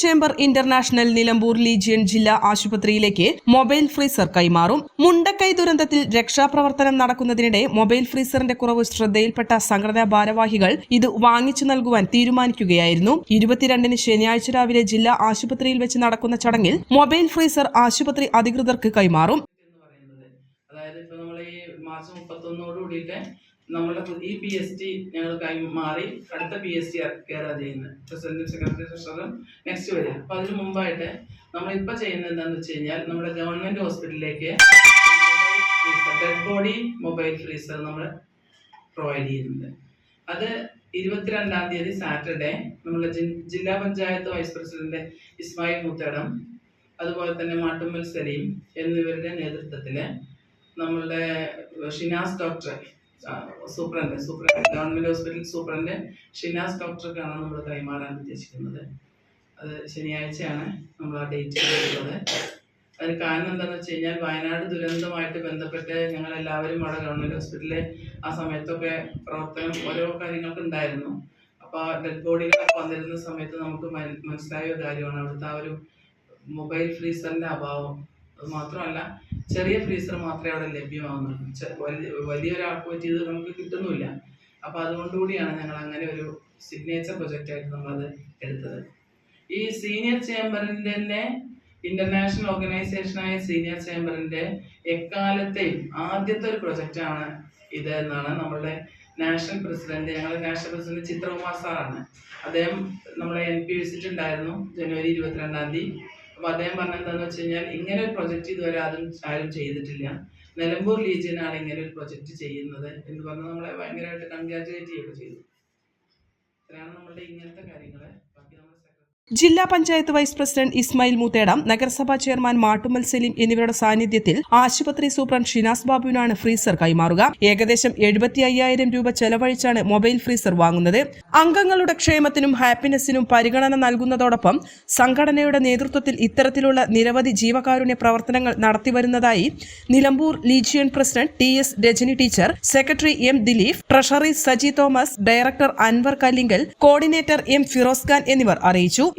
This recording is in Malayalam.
ചേംബർ ഇന്റർനാഷണൽ നിലമ്പൂർ ലീജിയൻ ജില്ലാ ആശുപത്രിയിലേക്ക് മൊബൈൽ ഫ്രീസർ കൈമാറും. മുണ്ടക്കൈ ദുരന്തത്തിൽ രക്ഷാപ്രവർത്തനം നടക്കുന്നതിനിടെ മൊബൈൽ ഫ്രീസറിന്റെ കുറവ് ശ്രദ്ധയിൽപ്പെട്ട സംഘടനാ ഭാരവാഹികൾ ഇത് വാങ്ങിച്ചു നൽകുവാൻ തീരുമാനിക്കുകയായിരുന്നു. ഇരുപത്തിരണ്ടിന് ശനിയാഴ്ച രാവിലെ ജില്ലാ ആശുപത്രിയിൽ വെച്ച് നടക്കുന്ന ചടങ്ങിൽ മൊബൈൽ ഫ്രീസർ ആശുപത്രി അധികൃതർക്ക് കൈമാറും എന്ന് പറയുന്നത് അതായത് ഇപ്പൊ നമ്മൾ ഈ മാർച്ച് മുപ്പത്തൊന്നോട് കൂടിയിട്ട് നമ്മുടെ ഈ പി എസ് ടി ഞങ്ങൾ കൈമാറി അടുത്ത പി എസ് ടി കയറാ ചെയ്യുന്നത്. പ്രസിഡന്റും സെക്രട്ടറി ട്രഷറും നെക്സ്റ്റ് വരിക. അപ്പൊ അതിന് മുമ്പായിട്ട് നമ്മളിപ്പോൾ ചെയ്യുന്നത് എന്താണെന്ന് വെച്ച് കഴിഞ്ഞാൽ നമ്മുടെ ഗവൺമെന്റ് ഹോസ്പിറ്റലിലേക്ക് ഡെഡ് ബോഡി മൊബൈൽ ഫ്രീസർ നമ്മൾ പ്രൊവൈഡ് ചെയ്യുന്നുണ്ട്. അത് ഇരുപത്തിരണ്ടാം തീയതി സാറ്റർഡേ നമ്മുടെ ജില്ലാ പഞ്ചായത്ത് വൈസ് പ്രസിഡന്റ് ഇസ്മായിൽ മുത്തടം അതുപോലെ തന്നെ മാട്ടുമ്മൽ സലീം എന്നിവരുടെ നേതൃത്വത്തിൽ നമ്മളുടെ Shinas doctor superintendent superintendent government hospital superintendent Shinas ഡോക്ടർക്കാണ് നമ്മൾ കൈമാറാൻ ഉദ്ദേശിക്കുന്നത്. അത് ശനിയാഴ്ചയാണ് നമ്മൾ ആ ഡേറ്റ് ഉള്ളത് അതിന് കാരണം എന്താണെന്ന് വെച്ച് കഴിഞ്ഞാൽ വയനാട് ദുരന്തമായിട്ട് ബന്ധപ്പെട്ട് ഞങ്ങൾ എല്ലാവരും അവിടെ ഗവൺമെന്റ് ഹോസ്പിറ്റലിൽ ആ സമയത്തൊക്കെ പ്രവർത്തനം ഓരോ കാര്യങ്ങൾക്ക് ഉണ്ടായിരുന്നു അപ്പോൾ ഡെഡ് ബോഡികളൊക്കെ വന്നിരുന്ന സമയത്ത് നമുക്ക് മന- മനസ്സിലായ ഒരു കാര്യമാണ് അവിടുത്തെ ആ ഒരു മൊബൈൽ ഫ്രീസറിന്റെ അഭാവം. അത് മാത്രമല്ല ചെറിയ ഫ്രീസർ മാത്രമേ അവിടെ ലഭ്യമാകുന്നുള്ളൂ വലിയ വലിയ വലിയൊരാൾക്ക് പറ്റിയത് നമുക്ക് കിട്ടുന്നില്ല അപ്പോൾ അതുകൊണ്ടുകൂടിയാണ് ഞങ്ങൾ അങ്ങനെ ഒരു സിഗ്നേച്ചർ പ്രൊജക്റ്റ് ആയിട്ട് നമ്മളത് എടുത്തത്. ഈ സീനിയർ ചേംബറിന്റെ തന്നെ ഇന്റർനാഷണൽ ഓർഗനൈസേഷനായ സീനിയർ ചേംബറിന്റെ എക്കാലത്തെയും ആദ്യത്തെ ഒരു പ്രൊജക്റ്റാണ് ഇത് എന്നാണ് നമ്മളുടെ നാഷണൽ പ്രസിഡന്റ് ഞങ്ങളുടെ നാഷണൽ പ്രസിഡന്റ് ചിത്രകുമാർ സാറാണ്. അദ്ദേഹം നമ്മളെ എൻ പി വിസിറ്റ് ഉണ്ടായിരുന്നു. ജനുവരി ഇരുപത്തിരണ്ടാം തീയതി അപ്പൊ അദ്ദേഹം പറഞ്ഞെന്താന്ന് വെച്ച് കഴിഞ്ഞാൽ ഇങ്ങനെ ഒരു പ്രൊജക്റ്റ് ഇതുവരെ ആരും ആരും ചെയ്തിട്ടില്ല. നിലമ്പൂർ ലീജിയനാണ് ഇങ്ങനെ ഒരു പ്രൊജക്റ്റ് ചെയ്യുന്നത് എന്ന് പറഞ്ഞ് നമ്മളെ ഭയങ്കരമായിട്ട് കൺഗ്രാറ്റുലേറ്റ് ചെയ്യുകയൊക്കെ ചെയ്തു. ഇത്രയാണ് നമ്മളുടെ ഇങ്ങനത്തെ കാര്യങ്ങൾ ബാക്കി നമ്മൾ ജില്ലാ പഞ്ചായത്ത് വൈസ് പ്രസിഡന്റ് ഇസ്മായിൽ മുത്തേടം നഗരസഭാ ചെയർമാൻ മാട്ടുമൽ സലീം എന്നിവരുടെ സാന്നിധ്യത്തിൽ ആശുപത്രി സൂപ്രണ്ട് ഷിനാസ് ബാബുവിനാണ് ഫ്രീസർ കൈമാറുക. ഏകദേശം എഴുപത്തി അയ്യായിരം രൂപ ചെലവഴിച്ചാണ് മൊബൈൽ ഫ്രീസർ വാങ്ങുന്നത്. അംഗങ്ങളുടെ ക്ഷേമത്തിനും ഹാപ്പിനെസ്സിനും പരിഗണന നൽകുന്നതോടൊപ്പം സംഘടനയുടെ നേതൃത്വത്തിൽ ഇത്തരത്തിലുള്ള നിരവധി ജീവകാരുണ്യ പ്രവർത്തനങ്ങൾ നടത്തിവരുന്നതായി Nilambur legion president T S Rajani teacher secretary M Dileep treasury Saji Thomas director Anvar Kallingal coordinator M Firoz Khan എന്നിവർ അറിയിച്ചു.